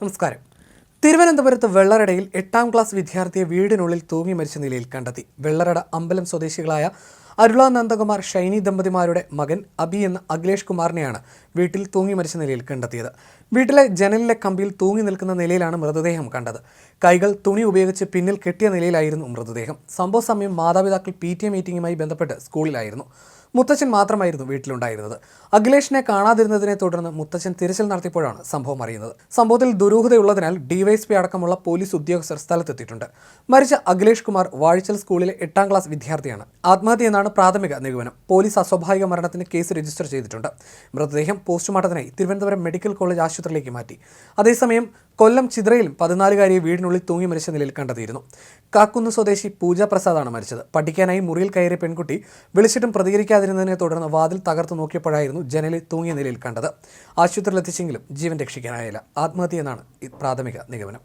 നമസ്കാരം. തിരുവനന്തപുരത്ത് വെള്ളറടയിൽ എട്ടാം ക്ലാസ് വിദ്യാർത്ഥിയെ വീടിനുള്ളിൽ തൂങ്ങി മരിച്ച നിലയിൽ കണ്ടെത്തി. വെള്ളറട അമ്പലം സ്വദേശികളായ അരുളാനന്ദകുമാർ ഷൈനി ദമ്പതിമാരുടെ മകൻ അബി എന്ന അഖിലേഷ് കുമാറിനെയാണ് വീട്ടിൽ തൂങ്ങി മരിച്ച നിലയിൽ കണ്ടെത്തിയത്. വീട്ടിലെ ജനലിലെ കമ്പിയിൽ തൂങ്ങി നിൽക്കുന്ന നിലയിലാണ് മൃതദേഹം കണ്ടത്. കൈകൾ തുണി ഉപയോഗിച്ച് പിന്നിൽ കെട്ടിയ നിലയിലായിരുന്നു മൃതദേഹം. സംഭവ സമയം മാതാപിതാക്കൾ പി ടി എ മീറ്റിംഗുമായി ബന്ധപ്പെട്ട് സ്കൂളിലായിരുന്നു. മുത്തച്ഛൻ മാത്രമായിരുന്നു വീട്ടിലുണ്ടായിരുന്നത്. അഖിലേഷിനെ കാണാതിരുന്നതിനെ തുടർന്ന് മുത്തച്ഛൻ തിരച്ചിൽ നടത്തിയപ്പോഴാണ് സംഭവം അറിയുന്നത്. സംഭവത്തിൽ ദുരൂഹതയുള്ളതിനാൽ ഡിവൈഎസ്പി അടക്കമുള്ള പോലീസ് ഉദ്യോഗസ്ഥർ സ്ഥലത്തെത്തിയിട്ടുണ്ട്. മരിച്ച അഖിലേഷ് കുമാർ വാഴിച്ചൽ സ്കൂളിലെ എട്ടാം ക്ലാസ് വിദ്യാർത്ഥിയാണ്. ആത്മഹത്യ എന്നാണ് പ്രാഥമിക നിഗമനം. പോലീസ് അസ്വാഭാവിക മരണത്തിന് കേസ് രജിസ്റ്റർ ചെയ്തിട്ടുണ്ട്. മൃതദേഹം പോസ്റ്റ്മോർട്ടത്തിനായി തിരുവനന്തപുരം മെഡിക്കൽ കോളേജ് ആശുപത്രിയിലേക്ക് മാറ്റി. അതേസമയം കൊല്ലം ചിത്രയിലും പതിനാലുകാരിയെ വീടിനുള്ളിൽ തൂങ്ങി മരിച്ച നിലയിൽ കണ്ടെത്തിയിരുന്നു. കാക്കുന്ന് സ്വദേശി പൂജ പ്രസാദാണ് മരിച്ചത്. പഠിക്കാനായി മുറിയിൽ കയറിയ പെൺകുട്ടി വിളിച്ചിട്ടും പ്രതികരിക്കാതിരുന്നതിനെ തുടർന്ന് വാതിൽ തകർത്ത് നോക്കിയപ്പോഴായിരുന്നു ജനലിൽ തൂങ്ങിയ നിലയിൽ കണ്ടത്. ആശുപത്രിയിലെത്തിച്ചെങ്കിലും ജീവൻ രക്ഷിക്കാനായില്ല. ആത്മഹത്യ എന്നാണ് ഈ പ്രാഥമിക നിഗമനം.